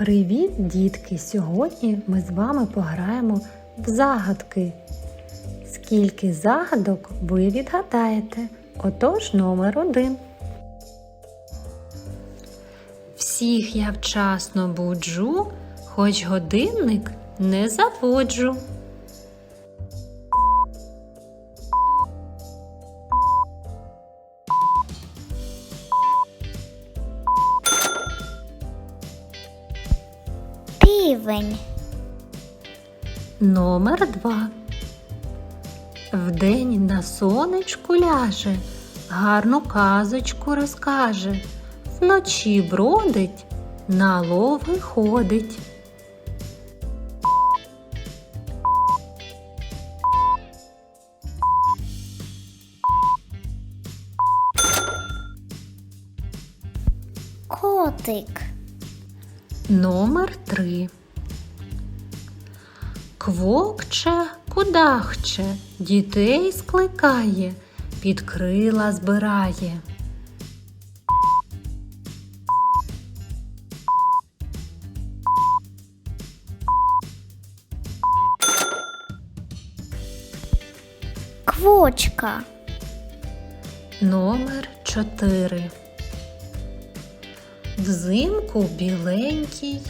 Привіт, дітки! Сьогодні ми з вами пограємо в загадки. Скільки загадок ви відгадаєте? Отож, номер один. Всіх я вчасно буджу, хоч годинник не заводжу. Півень, Номер два. Вдень на сонечку ляже, гарну казочку розкаже, вночі бродить, на лови ходить. котик, Номер три. Квокче, кудахче, дітей скликає, під крила збирає. квочка, Номер 4. Взимку біленький,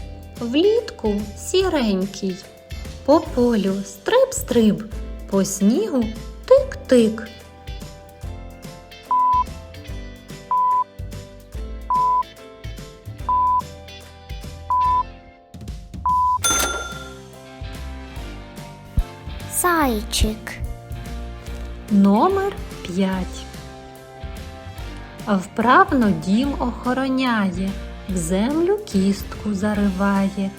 влітку сіренький. По полю стриб-стриб, по снігу тик-тик. зайчик, Номер 5. Вправно дім охороняє, в землю кістку зариває,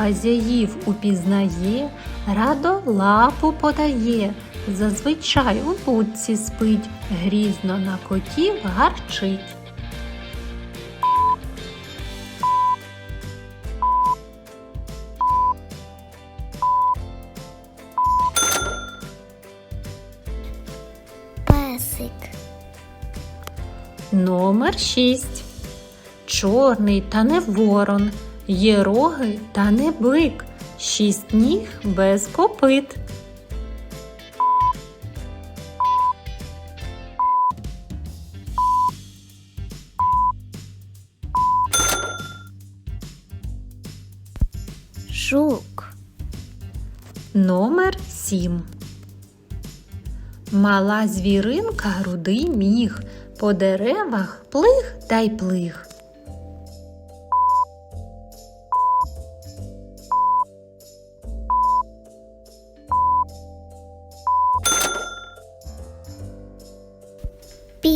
хазяїв упізнає, радо лапу подає, зазвичай у будці спить, грізно на котів гарчить. песик, Номер 6. Чорний та не ворон, є роги та не бик, шість ніг без копит. жук, Номер 7. Мала звіринка рудий міг, по деревах плих та й плих.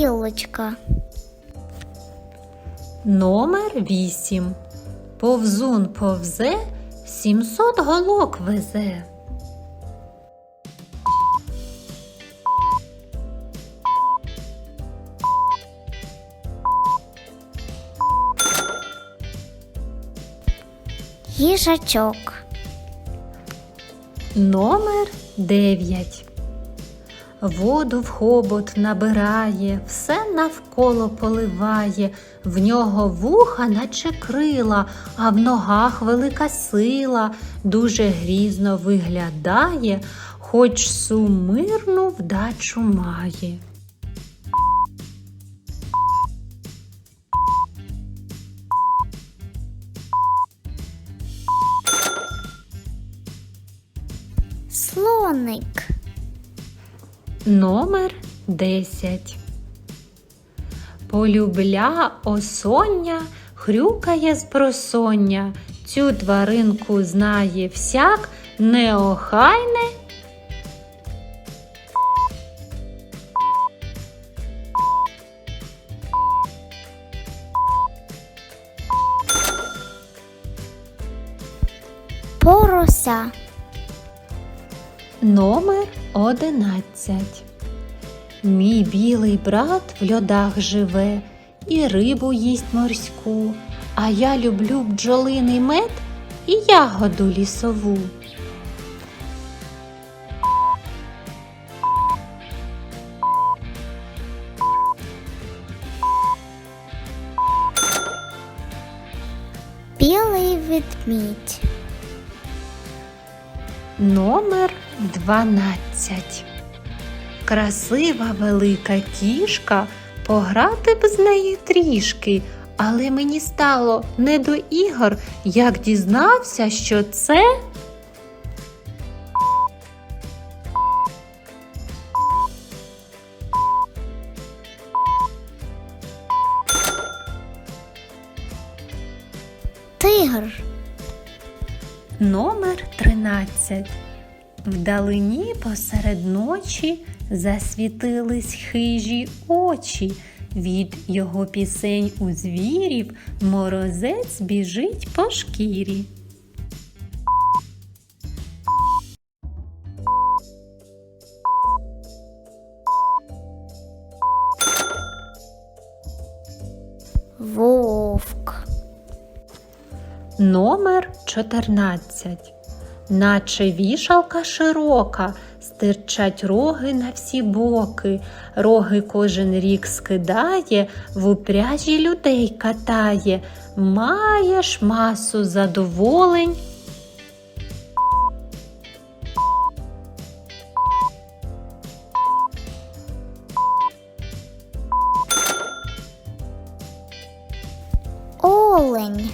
Білочка, Номер 8. Повзун повзе, 700 голок везе. їжачок, Номер 9. Воду в хобот набирає, все навколо поливає, в нього вуха, наче крила, а в ногах велика сила, дуже грізно виглядає, хоч сумирну вдачу має. слоник, Номер 10. Полюбля осоння, хрюкає з просоння. Цю тваринку знає всяк, неохайне. порося, Номер 11. Мій білий брат в льодах живе і рибу їсть морську, а я люблю бджолиний мед і ягоду лісову. білий ведмідь. Номер 12. Красива велика кішка, пограти б з нею трішки, але мені стало не до ігор, як дізнався, що це Тигр. номер 13. Вдалині посеред ночі засвітились хижі очі. Від його пісень у звірів морозець біжить по шкірі. Вовк. Номер 14. Наче вішалка широка, стирчать роги на всі боки. Роги кожен рік скидає, в упряжі людей катає. Маєш масу задоволень. Олень.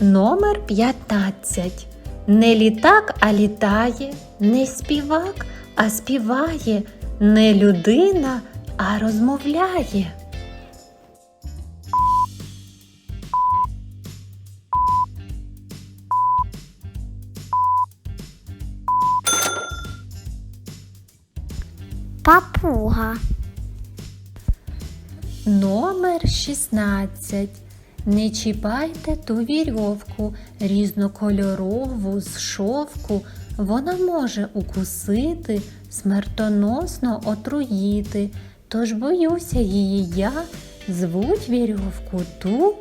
Номер 15. Не літак, а літає, не співак, а співає, не людина, а розмовляє. Папуга. Номер 16. Не чіпайте ту вірьовку, різнокольорову з шовку. Вона може укусити, смертоносно отруїти. Тож боюся її я, звуть вірьовку ту.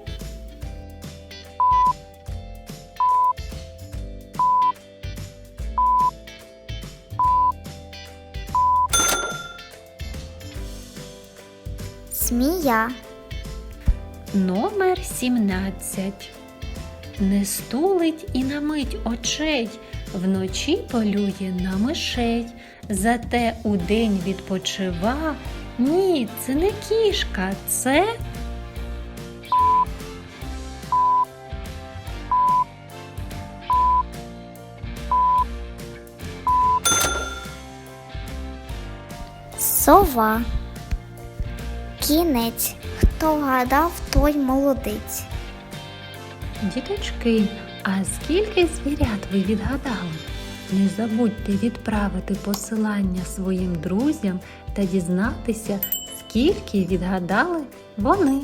Змія. Номер 17. Не стулить і на мить очей, вночі полює на мишей, зате удень відпочива. Ні, це не кішка, це Сова. Кінець. Хто вгадав, той молодець. діточки. А скільки звірят ви відгадали? Не забудьте відправити посилання своїм друзям та дізнатися, скільки відгадали вони.